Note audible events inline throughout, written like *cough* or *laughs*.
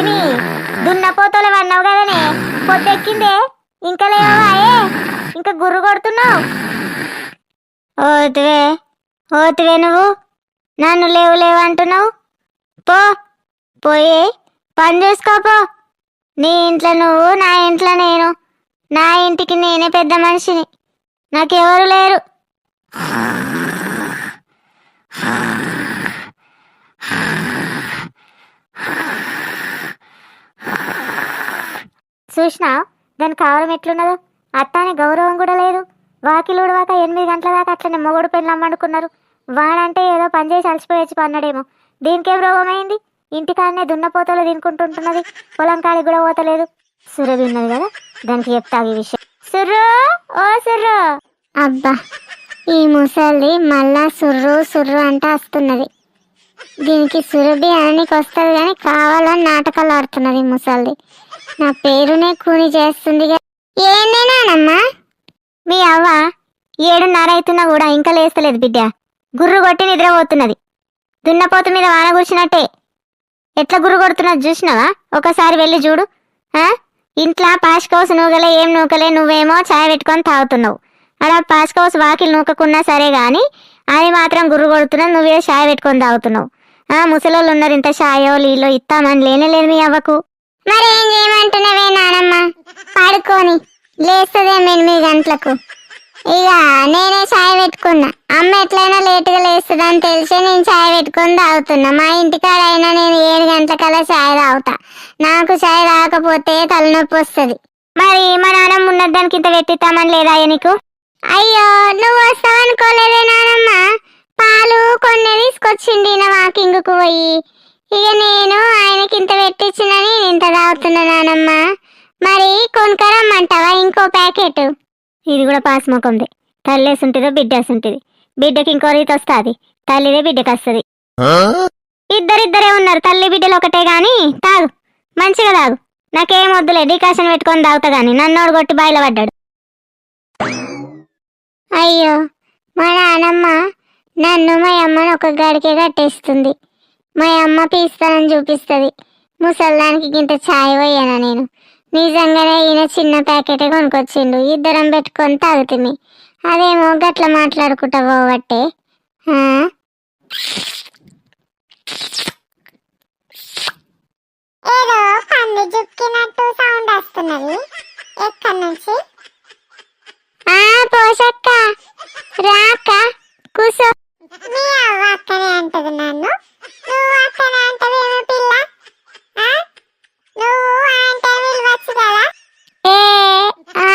రతిని దున్నపోతలు అన్నావు కదనే. పొద్దెక్కిందే ఇంకా లేవా ఇంకా గుర్రు కొడుతున్నావు? ఓతివే ఓతివే నువ్వు. నన్ను లేవు లేవు అంటున్నావు. పో పోయి పని చేసుకోపో నీ ఇంట్లో నువ్వు నా ఇంట్లో నేను. నా ఇంటికి నేనే పెద్ద మనిషిని. నాకెవరు లేరు. చూసినా దాని కావడం ఎట్లున్నదో? అత్తానే గౌరవం కూడా లేదు. వాకిలు ఉడవాక ఎనిమిది గంటల దాకా అట్లనే మొగుడు పెళ్ళమ్మనుకున్నారు వాడంటే ఏదో పని చేసి అలసిపోయి వచ్చి దీనికేం రోగమైంది? ఇంటికాడనే దున్నపోతలు తినుకుంటుంటున్నది. పొలం కాడికి కూడా పోతలేదు. సుర్రది ఉన్నది కదా? దానికి చెప్తా ఈ విషయం. సుర్రు! ఓ సుర్రు! అబ్బా! ఈ ముసలి మళ్ళా సుర్రు సుర్రు అంటే వస్తున్నది. దీనికి సురభి అననికి వస్తుంది కానీ కావాలని నాటకాలు ఆడుతున్నది ఈ ముసలిది. నా పేరునే కూని చేస్తుంది ఏంది మీ అవ్వ ఏడున్నర అవుతున్నా కూడా ఇంకా లేస్తలేదు బిడ్డ. గుర్రు కొట్టి నిద్రపోతున్నది. దున్నపోతు మీద వాన కూర్చున్నట్టే ఎట్లా గుర్రు కొడుతున్నది చూసినావా? ఒకసారి వెళ్ళి చూడు. ఇంట్లో పాష్కౌస్ నూకలే ఏం నూకలే నువ్వేమో చాయ్ పెట్టుకొని తాగుతున్నావు. అలా పాష్కౌస్ వాకిలు నూకకున్నా సరే కానీ అది మాత్రం గుర్రు కొడుతున్నది నువ్వే చాయ్ పెట్టుకొని తాగుతున్నావు. ఆ ముసలోళ్ళు ఉన్నారు ఇంత షాయో నీళ్ళో ఇస్తామని లేనే లేదు మీ అవ్వకు. మరేం చేయమంటున్నావే నానమ్మ? పడుకొని లేస్తుందేమో ఎనిమిది గంటలకు. ఇక నేనే చాయ్ పెట్టుకున్నా. అమ్మ ఎట్లయినా లేటుగా లేస్తుందని తెలిసే నేను చాయ్ పెట్టుకొని తాగుతున్నా. మా ఇంటికాడ అయినా నేను ఏడు గంటలకల్లా చాయ్ తాగుతా. నాకు చాయ్ తాగకపోతే తలనొప్పి వస్తుంది. మరి మా నానమ్మ ఉన్నది దానికి ఇంత పెట్టిస్తామని లేదా నీకు? అయ్యో నువ్వు వస్తావనుకోలేదే నానమ్మ. పాలు కొన్ని తీసుకొచ్చిండి నా వాకింగ్కు పోయి. ఇక నేను ఆయనకి ఇంత పెట్టించినని నేను ఇంత తాగుతున్నా నానమ్మ. మరి కొనుకరమ్మంటావా ఇంకో ప్యాకెట్? ఇది కూడా పాస్ మొకంది తల్లేసుంటుందో బిడ్డేసుంటుంది. బిడ్డకి ఇంకో రీతి వస్తుంది. తల్లిదే బిడ్డకి వస్తుంది ఇద్దరిద్దరే ఉన్నారు. తల్లి బిడ్డలు ఒకటే గాని తాగు. మంచిగా తాగు. నాకేం వద్దులే. డికాషన్ పెట్టుకొని తాగుతా గాని నన్నోడు కొట్టి బాయిల పడ్డాడు. అయ్యో మా నానమ్మ నన్ను మా అమ్మను ఒక గడికే కట్టేస్తుంది. మా అమ్మ పీస్తానని చూపిస్తుంది. ముసల్దానికి ఇంత ఛాయ్ పోయానా నేను. నిజంగానే ఈయన చిన్న ప్యాకెట్ కొనుకొచ్చిండు ఇద్దరం పెట్టుకొని తాగుతుంది అదేమో గట్ల మాట్లాడుకుంటా పోవట్టే ఆ? ఏదో పంది జుక్కినట్టు సౌండ్ వస్తున్నది ఎక్కడి నుంచి ఆ పోషక్క రాక కూసో మీ అవ్వ అక్కనే అంటది నన్ను నువ్వు అక్కనే అంటవేమో పిల్ల ఆ? నువ్వు అంటే విలువచ్చు కదా ఏ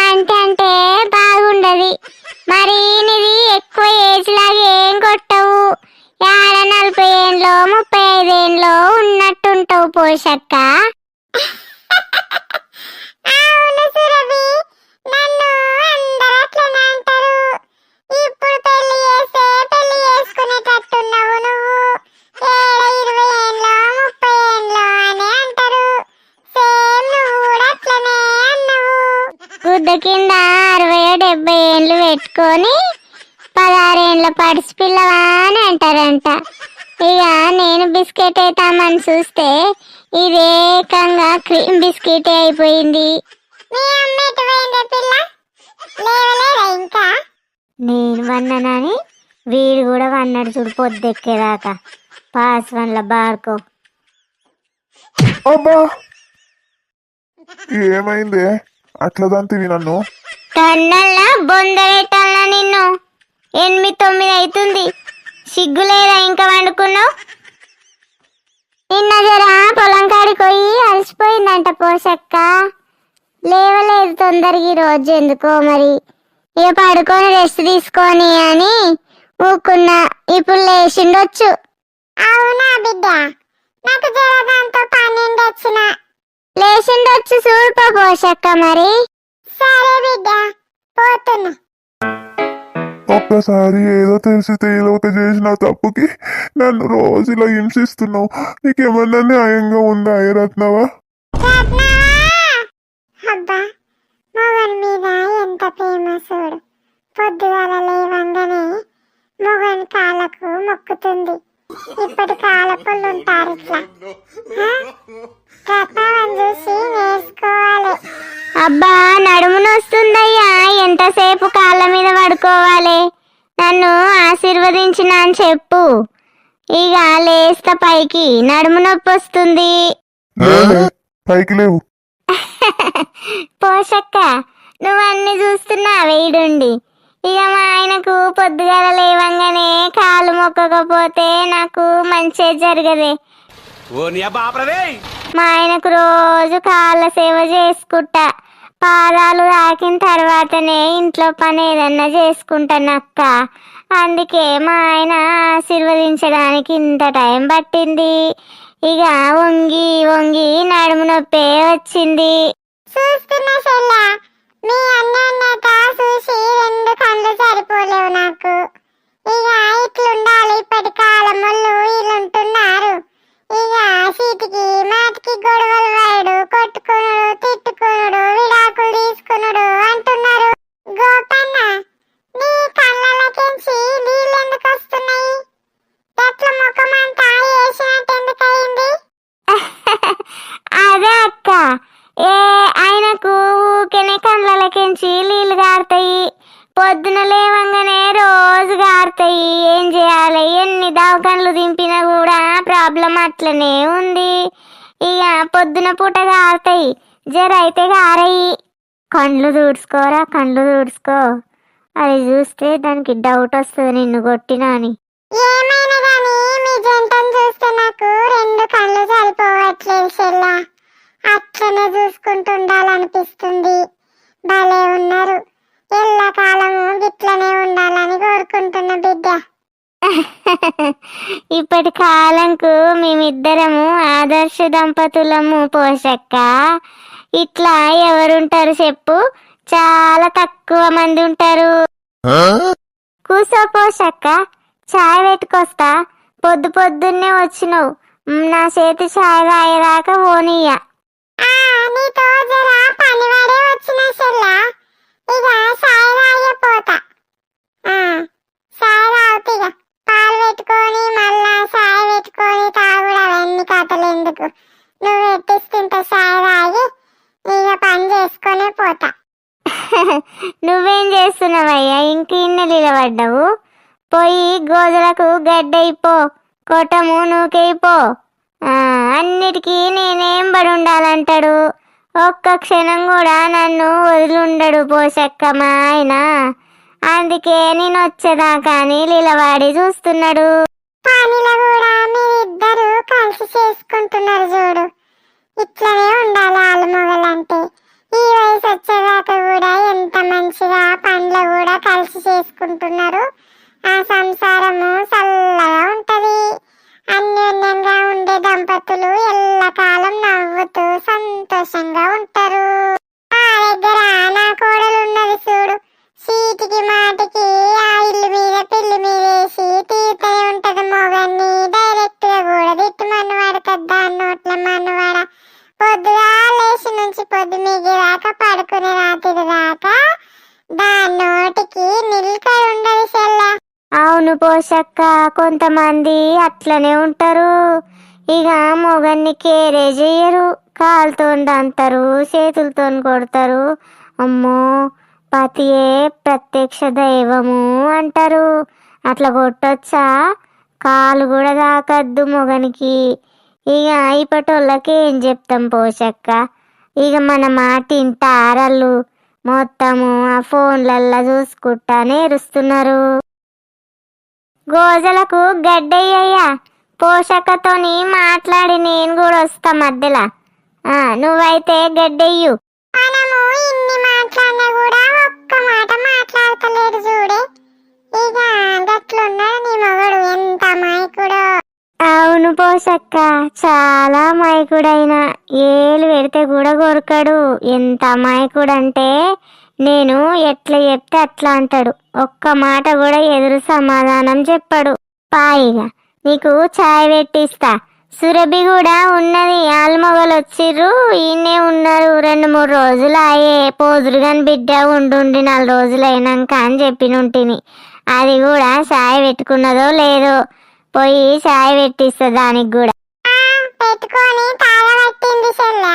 అంటే అంటే బాగుండదు మరి నీది ఎక్కువ ఏజ్ లాగా ఏం కొట్టవు యాడ నలభై ఏండ్లో ముప్పై ఐదేండ్లో ఉన్నట్టుంటావు పోషక్క అవును సురభి నన్ను అందరూ అట్లనే అంటారు ఇప్పుడు పెళ్ళి చేస్తే పెళ్ళి చేసుకునేటట్టున్నావు నువ్వు ఏడ ఇరవై ఏండ్లో ముప్పై ఏండ్లో అని అంటారు సేమ్ నువ్వు కూడా అట్లనే *laughs* అన్నావు. గుద్ద కింద అరవై డెబ్బై ఏండ్లు పెట్టుకొని పదహారేండ్ల పడిసి పిల్లవా అని అంటారంట. ఇక నేను బిస్కెట్ అవుతామని చూస్తే ఇది ఏకంగా క్రీమ్ బిస్కెట్ అయిపోయింది. మీ అమ్మ ఎటు పోయిందే పిల్ల? లేవలేదా ఇంకా? నేను వన్నానని వీడు కూడా వన్నాడు చూడు పొద్దెక్కేదాకా. Pass వన్ల Barco. ఏమైందే? అట్లా దంతివి నన్ను? కన్నల్లా బొంద పెట్టాలా నిన్ను? ఎనిమిది తొమ్మిది అవుతుంది సిగ్గు లేదా ఇంకా వండుకున్నావు? నిన్న జరా పొలం కాడికి పోయి అలసిపోయిందంట పోషక్క. లేవలేదు తొందరగా ఈ రోజు ఎందుకో మరి. ఇక పడుకొని రెస్ట్ తీసుకొని అని ఊకున్నా ఇప్పుడు లేచిండొచ్చు. అవునా బిడ్డ? నాకు జర దాంతో పన్నెండు వచ్చిన లేచిండొచ్చు చూడుకో పోషక్క మరి. సరే బిడ్డ పోతున్నా. ఒక్కసారి ఏదో తెలిసి తెలియక చేసిన తప్పుకి నన్ను రోజు ఇలా హింసిస్తున్నావు. నీకేమన్నా న్యాయంగా ఉందా ఏ రత్నవా అబ్బా! మొగన్ మీద ఎంత ప్రేమ చూడు. పొద్దుగాల లేవంగానే మొగన్ కాళ్ళకు మొక్కుతుంది. ఇప్పటి కాలపుళ్ళు ఉంటారు ఇట్లా. చూసి నేర్చుకోవాలి. అబ్బా నడుము నొస్తుందయ్యా. ఎంతసేపు కాళ్ళ మీద పడుకోవాలి? నన్ను ఆశీర్వదించిన అని చెప్పు. ఇక లేస్త పైకి. నడుము నొప్పి వస్తుంది. పైకి లేవు. పోషక్క నువ్వన్నీ చూస్తున్నా వేడుండి ఇక మా ఆయనకు పొద్దుగాల లేవంగానే కాలు మొక్కకపోతే నాకు మంచి జరగదే. మా ఆయనకు రోజు కాళ్ళ సేవ చేసుకుంటా. పాదాలు తాకిన తర్వాతనే ఇంట్లో పని ఏదన్నా చేసుకుంటాను అక్క. అందుకే మా ఆయన ఆశీర్వదించడానికి ఇంత టైం పట్టింది. ఇక వంగి వంగి నడుము నొప్పే వచ్చింది. చూస్తున్నా మీ అన్నయ్యత చూసి రెండు కళ్ళు సరిపోలేవు నాకు. ఇక గారుతాయి పొద్దున లేవంగానే రోజు గారుతాయి. ఏం చేయాలి? ఎన్ని దవకన్లు దింపినా కూడా ప్రాబ్లం అట్లనే ఉంది. ఇక పొద్దున పూట గారుతాయి. జర అయితే గారయి. కండ్లు దూడ్చుకోరా కండ్లు దూడ్చుకో అది చూస్తే దానికి డౌట్ వస్తుంది నిన్ను కొట్టినా అని. ఏమైనా కానీ మీ జంటను చూస్తే నాకు రెండు కళ్ళు సరిపోవట్లేదు చెల్లా. అట్లనే చూసుకుంటుండాలనిపిస్తుంది భలే ఉన్నారు. ఎల్లకాలము గిట్లనే ఉండాలని కోరుకుంటున్న బిడ్డ. *laughs* ఇప్పటి కాలంకు మేమిద్దరము ఆదర్శ దంపతులము పోషక్క. ఇట్లా ఎవరుంటారు చెప్పు? చాలా తక్కువ మంది ఉంటారు. కూసో పోషక్క చాయ్ పెట్టుకొస్తా. పొద్దు పొద్దున్నే వచ్చినావు. నా చేతి చాయ్ తాగేదాకా పోనీయ నీతో జరా పనివాడే వచ్చిన చెల్లా. ఇక చాయ్ తాగిపోతా చాయ్ తాగుతా పాలు పెట్టుకొని మళ్ళా సాయి పెట్టుకొని తాగుడు అవన్నీ కథలు ఎందుకు? నువ్వు పెట్టిస్తుంటే చాయ్ తాగి ఇక పని చేసుకొని పోతా. నువ్వేం చేస్తున్నావయ్యా? ఇంక ఇన్న నిలబడ్డావు? పోయి గోదలకు గడ్డైపో కొట్టము నూకైపో అన్నిటికీ నేనేం పడి ఉండాలంటాడు? ఒక్క క్షణం కూడా నన్ను వదిలిండడు పోషక్క మా ఆయన అందుకే నేను వచ్చేదా అని నిలవాడి చూస్తున్నాడు. పనిలో కూడా మీరిద్దరు కలిసి చేసుకుంటున్నారు చూడు. ఇట్లనే ఉండాలి ఆలు మొగలంటే ఈ వయసు వచ్చేదాకా కూడా ఎంత మంచిగా పనులు కూడా కలిసి చేసుకుంటున్నారు. ఆ సంసారము చల్లగా పోషక్క కొంతమంది అట్లనే ఉంటారు. ఇక మొగన్ని కేరే చేయరు కాలుతో దంతారు చేతులతో కొడతారు. అమ్మో పతియే ప్రత్యక్ష దైవము అంటారు. అట్లా కొట్టొచ్చా? కాలు కూడా తాకద్దు మొగనికి. ఇక ఇప్పటోళ్ళకి ఏం చెప్తాం పోషక్క? ఇక మన మాట ఇంటారళ్ళు మొత్తము ఆ ఫోన్లల్లో చూసుకుంటా నేరుస్తున్నారు. గోజలకు గడ్డయ్యయ్యా. పోషకతోని మాట్లాడి నేను కూడా వస్తా మధ్యలో. ఆ, నువ్వైతే గడ్డయ్యు. మనము ఇన్ని మాట్లాడినా కూడా ఒక్క మాట మాట్లాడతలేడు చూడే. ఇక గట్లున్నాడు నీ మొగడు ఎంత అమాయకుడో అవును పోషక్క చాలా అమాయకుడైన ఏలు పెడితే కూడా కొరకడు. ఎంత అమాయకుడంటే నేను ఎట్లా చెప్తే అట్లా అంటాడు. ఒక్క మాట కూడా ఎదురు సమాధానం చెప్పాడు. పాయిగా నీకు ఛాయ్ పెట్టిస్తా. సురభి కూడా ఉన్నది. ఆల్మగలు వచ్చిర్రు ఈయనే ఉన్నారు. రెండు మూడు రోజులు అయ్యే పోజులు కాని బిడ్డ ఉండుండి నాలుగు రోజులు అయినాక అని చెప్పినుంటిని అది కూడా ఛాయ్ పెట్టుకున్నదో లేదో పోయి ఛాయ్ పెట్టిస్తా దానికి కూడా. పెట్టుకొని తాగబట్టింది చెల్ల.